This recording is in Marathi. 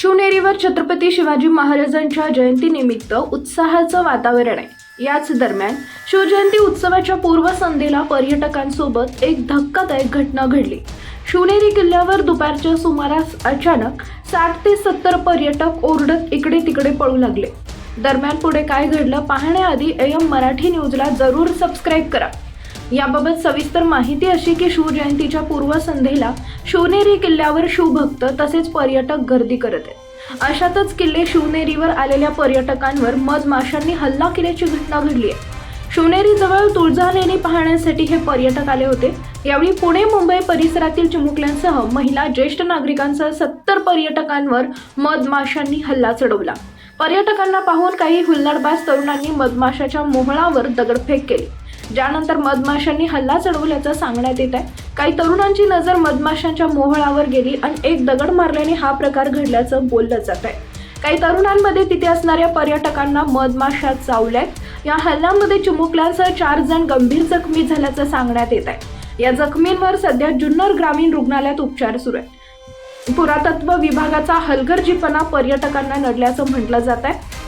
शिवनेरीवर छत्रपती शिवाजी महाराजांच्या जयंतीनिमित्त उत्साहाचं वातावरण आहे. याच दरम्यान शिवजयंती उत्सवाच्या पूर्वसंध्येला पर्यटकांसोबत एक धक्कादायक घटना घडली. शिवनेरी किल्ल्यावर दुपारच्या सुमारास अचानक साठ ते सत्तर पर्यटक ओरडत इकडे तिकडे पळू लागले. दरम्यान पुढे काय घडलं पाहण्याआधी एम मराठी न्यूजला जरूर सबस्क्राईब करा. याबाबत सविस्तर माहिती अशी की शिवजयंतीच्या पूर्वसंध्येला शिवनेरी किल्ल्यावर शिवभक्त तसेच पर्यटक गर्दी करत आहेत. अशातच किल्ले शिवनेरीवर आलेल्या पर्यटकांवर मधमाशांनी हल्ला केल्याची घटना घडली आहे. शिवनेरीजवळ तुळजा लेणी पाहण्यासाठी हे पर्यटक आले होते. यावेळी पुणे मुंबई परिसरातील चिमुकल्यांसह महिला ज्येष्ठ नागरिकांसह सत्तर पर्यटकांवर मधमाशांनी हल्ला चढवला. पर्यटकांना पाहून काही हुल्लडबाज तरुणांनी मधमाशाच्या मोहळावर दगडफेक केली. ज्यानंतर मधमाशांनी हल्ला चढवल्याचं सांगण्यात येत आहे. काही तरुणांची नजर मधमाशांच्या मोहळावर गेली आणि एक दगड मारल्याने हा प्रकार घडल्याचं बोललं जात आहे. काही तरुणांमध्ये तिथे असणाऱ्या पर्यटकांना मधमाशा चावल्यात. या हल्ल्यामध्ये चिमुकल्यांसह चार जण गंभीर जखमी झाल्याचं सांगण्यात येत आहे. या जखमींवर सध्या जुन्नर ग्रामीण रुग्णालयात उपचार सुरू आहेत. पुरातत्व विभागाचा हलगर्जीपणा पर्यटकांना नडल्याचं म्हटलं जात आहे.